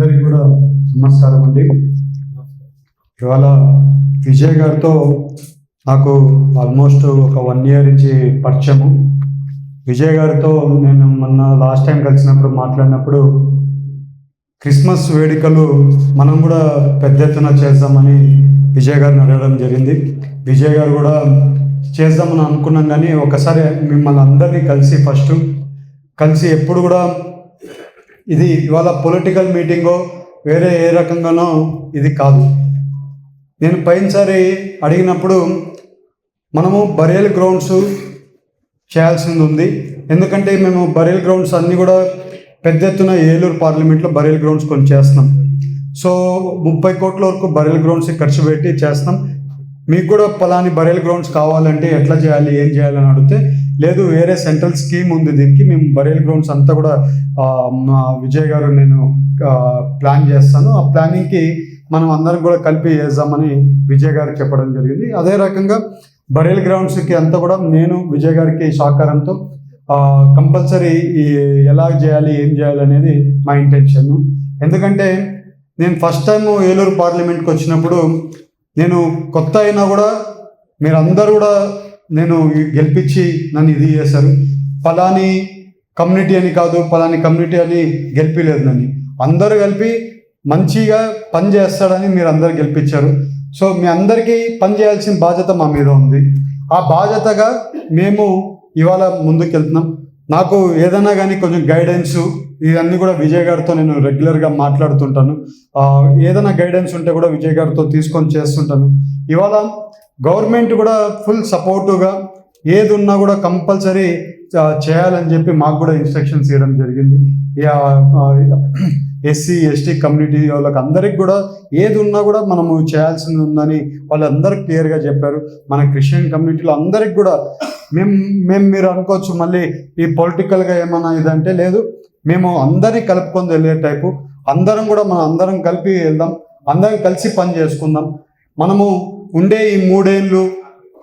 అందరికీ కూడా నమస్కారం అండి. ఇవాళ విజయ్ గారితో నాకు ఆల్మోస్ట్ ఒక వన్ ఇయర్ నుంచి పరిచయము. విజయ్ గారితో నేను మొన్న లాస్ట్ టైం కలిసినప్పుడు మాట్లాడినప్పుడు క్రిస్మస్ వేడుకలు మనం కూడా పెద్ద ఎత్తున చేద్దామని విజయ్ గారిని అడగడం జరిగింది. విజయ్ గారు కూడా చేద్దామని అనుకున్నాం కానీ ఒకసారి మిమ్మల్ని అందరినీ కలిసి ఫస్ట్ కలిసి ఎప్పుడు కూడా ఇది ఇవాళ పొలిటికల్ మీటింగో వేరే ఏ రకంగానో ఇది కాదు. నేను పైనసారి అడిగినప్పుడు మనము బరేల్ గ్రౌండ్స్ చేయాల్సింది ఉంది. ఎందుకంటే మేము బరేల్ గ్రౌండ్స్ అన్నీ కూడా పెద్ద ఎత్తున ఏలూరు పార్లమెంట్లో బరేల్ గ్రౌండ్స్ కొన్ని చేస్తున్నాం సో ముప్పై కోట్ల వరకు బరేల్ గ్రౌండ్స్ ఖర్చు పెట్టి చేస్తాం మీకు కూడా పలాని బరేల్ గ్రౌండ్స్ కావాలంటే ఎట్లా చేయాలి ఏం చేయాలని అడిగితే లేదు వేరే సెంట్రల్ స్కీమ్ ఉంది. దీనికి మేము బరేల్ గ్రౌండ్స్ అంతా కూడా మా విజయ్ గారు నేను ప్లాన్ చేస్తాను. ఆ ప్లానింగ్కి మనం అందరం కూడా కలిపి చేద్దామని విజయ్ గారికి చెప్పడం జరిగింది. అదే రకంగా బరేల్ గ్రౌండ్స్కి అంతా కూడా నేను విజయ్ గారికి సహకారంతో కంపల్సరీ ఎలా చేయాలి ఏం చేయాలి అనేది మా ఇంటెన్షన్. ఎందుకంటే నేను ఫస్ట్ టైం ఏలూరు పార్లమెంట్కి వచ్చినప్పుడు నేను కొత్త అయినా కూడా మీరందరూ కూడా నేను గెలిపించి నన్ను ఇది చేశారు. ఫలాని కమ్యూనిటీ అని కాదు ఫలాని కమ్యూనిటీ అని గెలిపిలేదు నన్ను. అందరూ కలిపి మంచిగా పని చేస్తాడని మీరు అందరు గెలిపించారు. సో మీ అందరికీ పని చేయాల్సిన బాధ్యత మా మీద ఉంది. ఆ బాధ్యతగా మేము ఇవాళ ముందుకు వెళ్తున్నాం నాకు ఏదైనా కానీ కొంచెం గైడెన్స్ ఇవన్నీ కూడా విజయ్ గారితో నేను రెగ్యులర్గా మాట్లాడుతుంటాను. ఏదైనా గైడెన్స్ ఉంటే కూడా విజయ్ గారితో తీసుకొని చేస్తుంటాను. ఇవాళ గవర్నమెంట్ కూడా ఫుల్ సపోర్టుగా ఏది ఉన్నా కూడా కంపల్సరీ చేయాలని చెప్పి మాకు కూడా ఇన్స్ట్రక్షన్స్ ఇవ్వడం జరిగింది. ఎస్సీ ఎస్టీ కమ్యూనిటీ వాళ్ళకి అందరికి కూడా ఏది ఉన్నా కూడా మనము చేయాల్సింది ఉందని వాళ్ళందరూ క్లియర్గా చెప్పారు. మన క్రిస్టియన్ కమ్యూనిటీలో అందరికి కూడా మేము మేము మీరు అనుకోవచ్చు మళ్ళీ ఈ పొలిటికల్గా ఏమన్నా ఇదంటే లేదు. మేము అందరినీ కలుపుకొని వెళ్ళే టైపు. అందరం కూడా మనం అందరం కలిపి వెళ్దాం. అందరం కలిసి పని చేసుకుందాం. మనము ఉండే ఈ మూడేళ్ళు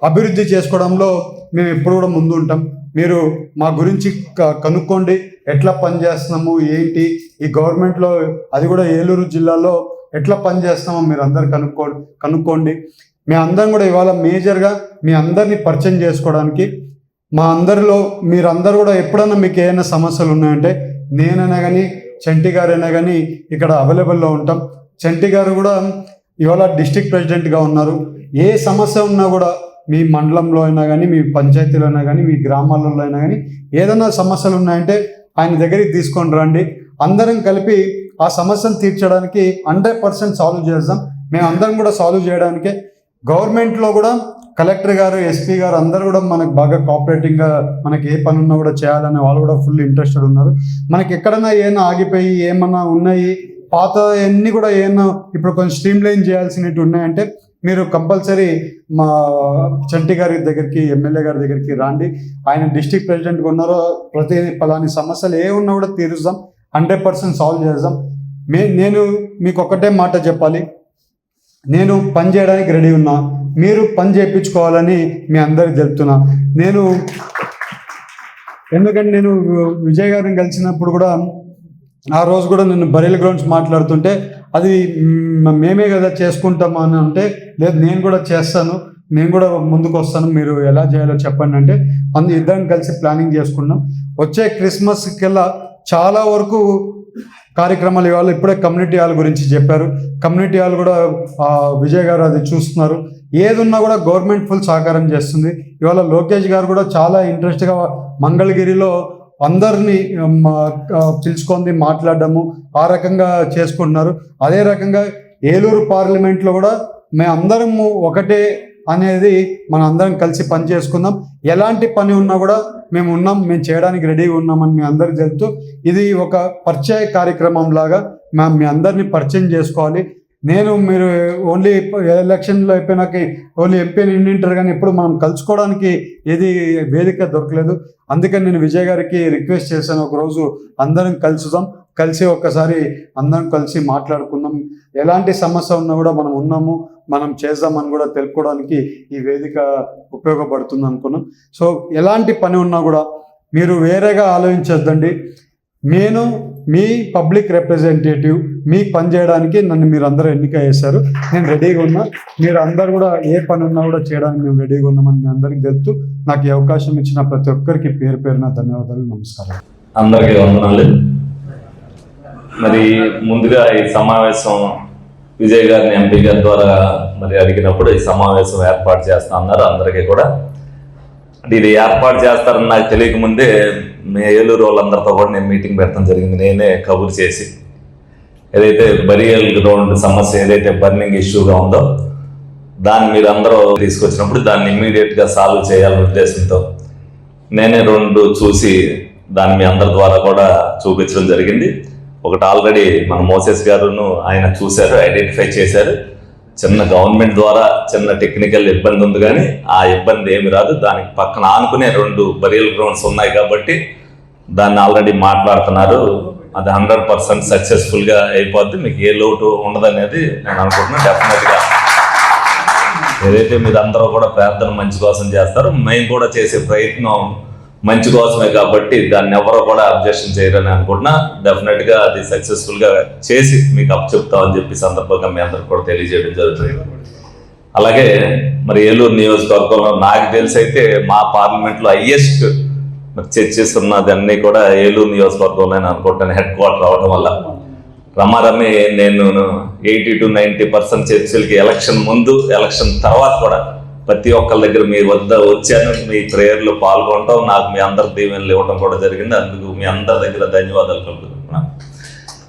అభివృద్ధి చేసుకోవడంలో మేము ఎప్పుడు కూడా ముందు ఉంటాం. మీరు మా గురించి క- కనుక్కోండి. ఎట్లా పనిచేస్తున్నాము ఏంటి? ఈ గవర్నమెంట్లో అది కూడా ఏలూరు జిల్లాలో ఎట్లా పని మీరు అందరు కనుక్కో కనుక్కోండి. మీ అందరం కూడా ఇవాళ మేజర్గా మీ అందరినీ పరిచయం చేసుకోవడానికి మా అందరిలో మీరందరూ కూడా ఎప్పుడన్నా మీకు ఏమైనా సమస్యలు ఉన్నాయంటే నేనైనా కానీ చంటి గారైనా కానీ ఇక్కడ అవైలబుల్లో ఉంటాం. చంటి గారు కూడా ఇవాళ డిస్టిక్ ప్రెసిడెంట్గా ఉన్నారు. ఏ సమస్య ఉన్నా కూడా మీ మండలంలో అయినా కానీ మీ పంచాయతీలో అయినా కానీ మీ గ్రామాలలో అయినా కానీ ఏదైనా సమస్యలు ఉన్నాయంటే ఆయన దగ్గరికి తీసుకొని రండి. అందరం కలిపి ఆ సమస్యను తీర్చడానికి హండ్రెడ్ పర్సెంట్ సాల్వ్ చేద్దాం. మేము అందరం కూడా సాల్వ్ చేయడానికే. గవర్నమెంట్లో కూడా కలెక్టర్ గారు ఎస్పీ గారు అందరూ కూడా మనకు బాగా కోఆపరేటింగ్గా మనకి ఏ పని ఉన్నా కూడా చేయాలని వాళ్ళు కూడా ఫుల్ ఇంట్రెస్టెడ్ ఉన్నారు. మనకి ఎక్కడైనా ఏమైనా ఆగిపోయి ఏమన్నా ఉన్నాయి పాత అన్నీ కూడా ఏమైనా ఇప్పుడు కొంచెం స్ట్రీమ్ లైన్ చేయాల్సినవి ఉన్నాయంటే మీరు కంపల్సరీ మా చంటి గారి దగ్గరికి ఎమ్మెల్యే గారి దగ్గరికి రాండి. ఆయన డిస్టిక్ ప్రెసిడెంట్గా ఉన్నారో ప్రతి పలాని సమస్యలు ఏ ఉన్నా కూడా తీరుస్తాం హండ్రెడ్ పర్సెంట్ సాల్వ్ చేద్దాం. మే నేను మీకు ఒకటే మాట చెప్పాలి. నేను పని చేయడానికి రెడీ ఉన్నా. మీరు పని చేయించుకోవాలని మీ అందరికి తెలుపుతున్నా. నేను ఎందుకంటే నేను విజయ్ గారిని కలిసినప్పుడు కూడా ఆ రోజు కూడా నేను బరీల గ్రౌండ్స్ మాట్లాడుతుంటే అది మేమే కదా చేసుకుంటాము అని అంటే లేదు నేను కూడా చేస్తాను నేను కూడా ముందుకు వస్తాను మీరు ఎలా చేయాలో చెప్పండి అంటే అందు ఇద్దరం కలిసి ప్లానింగ్ చేసుకున్నాం. వచ్చే క్రిస్మస్ కల్లా చాలా వరకు కార్యక్రమాలు ఇవాళ ఇప్పుడే కమ్యూనిటీ హాల్ గురించి చెప్పారు. కమ్యూనిటీ హాల్ కూడా విజయ్ గారు అది చూస్తున్నారు. ఏది ఉన్నా కూడా గవర్నమెంట్ ఫుల్ సహకారం చేస్తుంది. ఇవాళ లోకేష్ గారు కూడా చాలా ఇంట్రెస్ట్గా మంగళగిరిలో అందరినీ పిలుచుకొని మాట్లాడడము ఆ రకంగా చేసుకుంటున్నారు. అదే రకంగా ఏలూరు పార్లమెంట్లో కూడా మేము అందరము ఒకటే అనేది మన అందరం కలిసి పని చేసుకుందాం. ఎలాంటి పని ఉన్నా కూడా మేము ఉన్నాం మేము చేయడానికి రెడీగా ఉన్నామని మీ అందరికి చెప్తూ ఇది ఒక పరిచయ కార్యక్రమం లాగా మేము మీ అందరినీ పరిచయం చేసుకోవాలి. నేను మీరు ఓన్లీ ఎలక్షన్లో అయిపోయినాక ఓన్లీ ఎంపీ నిండింటారు కానీ ఇప్పుడు మనం కలుసుకోవడానికి ఏది వేదిక దొరకలేదు. అందుకని నేను విజయ్ గారికి రిక్వెస్ట్ చేశాను ఒకరోజు అందరం కలుసుదాం. కలిసి ఒక్కసారి అందరం కలిసి మాట్లాడుకుందాం. ఎలాంటి సమస్య ఉన్నా కూడా మనం ఉన్నాము మనం చేద్దామని కూడా తెలుపుకోవడానికి ఈ వేదిక ఉపయోగపడుతుంది అనుకున్నాం. సో ఎలాంటి పని ఉన్నా కూడా మీరు వేరేగా ఆలోచించొద్దండి. నేను మీ పబ్లిక్ రిప్రజెంటేటివ్ మీకు పని చేయడానికి నన్ను మీరు అందరూ ఎన్నిక చేశారు. నేను రెడీగా ఉన్నా. మీరు అందరు కూడా ఏ పని ఉన్నా కూడా చేయడానికి మేము రెడీగా ఉన్నామని మీ అందరికి తెలుపుతూ నాకు ఈ అవకాశం ఇచ్చిన ప్రతి ఒక్కరికి పేరు పేరున ధన్యవాదాలు నమస్కారం అందరికీ వందనాలు. మరి ముందుగా ఈ సమావేశం విజయ్ గారిని ఎంపీ గారి ద్వారా మరి అడిగినప్పుడు ఈ సమావేశం ఏర్పాటు చేస్తా అన్నారు అందరికీ కూడా. ఇది ఏర్పాటు చేస్తారని నాకు తెలియక ముందే మీ ఏలూరు వాళ్ళందరితో కూడా నేను మీటింగ్ పెట్టడం జరిగింది. నేనే కబురు చేసి ఏదైతే బరియల్ గ్రౌండ్ సమస్య ఏదైతే బర్నింగ్ ఇష్యూగా ఉందో దాన్ని మీరు అందరూ తీసుకొచ్చినప్పుడు దాన్ని ఇమ్మీడియట్గా సాల్వ్ చేయాలనే ఉద్దేశంతో నేనే రెండు చూసి దాన్ని మీ అందరి ద్వారా కూడా చూపించడం జరిగింది. ఒకటి ఆల్రెడీ మన మోసెస్ గారును ఆయన చూశారు ఐడెంటిఫై చేశారు. చిన్న గవర్నమెంట్ ద్వారా చిన్న టెక్నికల్ ఇబ్బంది ఉంది కానీ ఆ ఇబ్బంది ఏమి రాదు. దానికి పక్కన ఆనుకునే రెండు బరియల్ గ్రౌండ్స్ ఉన్నాయి కాబట్టి దాన్ని ఆల్రెడీ మాట్లాడుతున్నారు. అది హండ్రెడ్ పర్సెంట్ సక్సెస్ఫుల్గా అయిపోద్ది. మీకు ఏ లోటు ఉండదనేది నేను అనుకుంటున్నాను. డెఫినెట్గా ఏదైతే మీరు అందరూ కూడా ప్రార్థన మంచి కోసం చేస్తారో మేము కూడా చేసే ప్రయత్నం మంచి కోసమే కాబట్టి దాన్ని ఎవరో కూడా అబ్జెక్షన్ చేయరని అనుకుంటున్నా. డెఫినెట్గా అది సక్సెస్ఫుల్గా చేసి మీకు అప్ చెప్తామని చెప్పి సందర్భంగా మీ అందరికి కూడా తెలియజేయడం జరుగుతుంది. అలాగే మరి ఏలూరు నియోజకవర్గంలో నాకు తెలిసి అయితే మా పార్లమెంట్లో హయ్యెస్ట్ హైయెస్ట్ చర్చెస్ ఉన్నది కూడా ఏలూరు నియోజకవర్గంలో అనుకుంటాను. హెడ్ క్వార్టర్ అవడం వల్ల. రమారమి నేను ఎయిటీ టు నైంటీ పర్సెంట్ చర్చిలకి ఎలక్షన్ ముందు ఎలక్షన్ తర్వాత కూడా ప్రతి ఒక్కరి దగ్గర మీ వద్ద వచ్చాను. మీ ప్రేయర్లో పాల్గొనడం నాకు మీ అందరి దీవెనలు ఇవ్వడం కూడా జరిగింది. అందుకు మీ అందరి దగ్గర ధన్యవాదాలు కలుగుతున్నాను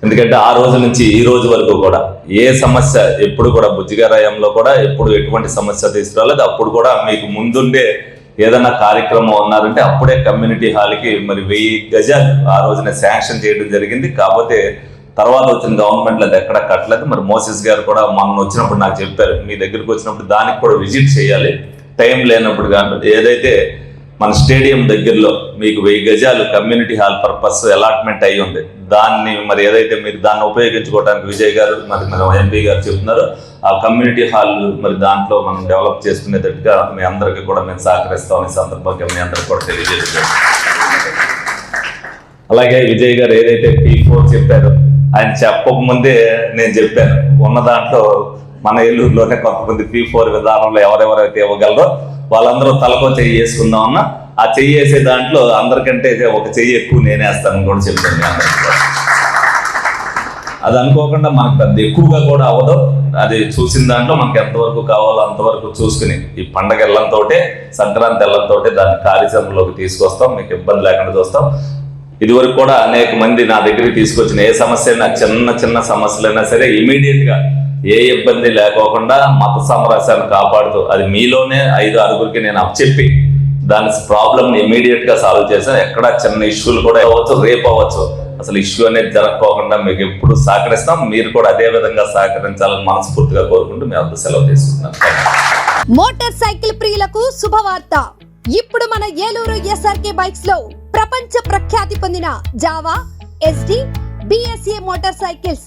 ఎందుకంటే ఆ రోజు నుంచి ఈ రోజు వరకు కూడా ఏ సమస్య ఎప్పుడు కూడా బుజ్జిగారాయంలో కూడా ఎప్పుడు ఎటువంటి సమస్య తీసుకురాలేదు. అప్పుడు కూడా మీకు ముందుండే ఏదైనా కార్యక్రమం ఉన్నారంటే అప్పుడే కమ్యూనిటీ హాల్కి మరి వెయ్యి గజాలు ఆ రోజున శాంక్షన్ చేయడం జరిగింది. కాకపోతే తర్వాత వచ్చిన గవర్నమెంట్లో అది ఎక్కడ కట్టలేదు. మరి మోసెస్ గారు కూడా మొన్న వచ్చినప్పుడు నాకు చెప్పారు మీ దగ్గరికి వచ్చినప్పుడు దానికి కూడా విజిట్ చేయాలి. టైం లేనప్పుడు కానీ ఏదైతే మన స్టేడియం దగ్గరలో మీకు వెయ్యి గజాలు కమ్యూనిటీ హాల్ పర్పస్ అలాట్మెంట్ అయి ఉంది. దాన్ని మరి ఏదైతే మీరు దాన్ని ఉపయోగించుకోవడానికి విజయ్ గారు మరి మన ఎంపీ గారు చెప్తున్నారు ఆ కమ్యూనిటీ హాల్ మరి దాంట్లో మనం డెవలప్ చేసుకునేటట్టుగా మీ అందరికీ కూడా మేము సహకరిస్తాం ఈ సందర్భంగా మీ అందరికీ కూడా తెలియజేస్తున్నాం. అలాగే విజయ్ గారు ఏదైతే పీ ఫోర్ చెప్పారో ఆయన చెప్పక ముందే నేను చెప్పాను. ఉన్న దాంట్లో మన ఏలూరులోనే కొంతమంది పీ ఫోర్ విధానంలో ఎవరెవరైతే ఇవ్వగలరో వాళ్ళందరూ తలకో చెయ్యి వేసుకుందామన్నా ఆ చెయ్యి వేసే దాంట్లో అందరికంటే ఒక చెయ్యి ఎక్కువ నేనేస్తానని కూడా చెప్పాను అందరికీ. అది అనుకోకుండా మనకు పెద్ద ఎక్కువగా కూడా అవ్వదు. అది చూసిన దాంట్లో మనకు ఎంతవరకు కావాలో అంతవరకు చూసుకుని ఈ పండగ ఎల్లంతోటే సంక్రాంతి ఎల్లంతో దాన్ని కార్యక్రమంలోకి తీసుకొస్తాం. మీకు ఇబ్బంది లేకుండా చూస్తాం. ఇదివరకు కూడా అనేక మంది నా దగ్గరికి తీసుకొచ్చిన ఏ సమస్య అయినా చిన్న చిన్న సమస్యలైనా సరే ఇమీడియట్గా ఏ ఇబ్బంది లేకోకుండా మత సామరస్యాన్ని కాపాడుతూ అది మీలోనే ఐదు ఆరుగురికి నేను అప్పచెప్పి దాని ప్రాబ్లమ్ ఇమీడియట్గా సాల్వ్ చేశాను. ఎక్కడ చిన్న ఇష్యూలు కూడా అవ్వచ్చు రేపు అవ్వచ్చు. అసలు ఇష్యూ అనేది జరగకోకుండా మీకు ఎప్పుడు సహకరిస్తాం మీరు కూడా అదే విధంగా సహకరించాలని మనస్ఫూర్తిగా కోరుకుంటూ మీ అంత సెలవు తీసుకుంటున్నాను. మోటార్ సైకిల్ ప్రియులకు శుభవార్త. ఇప్పుడు మన ఏలూరు ఎస్ఆర్కే బైక్స్లో ప్రపంచ ప్రఖ్యాతి పొందిన Jawa SD BSA motor cycles.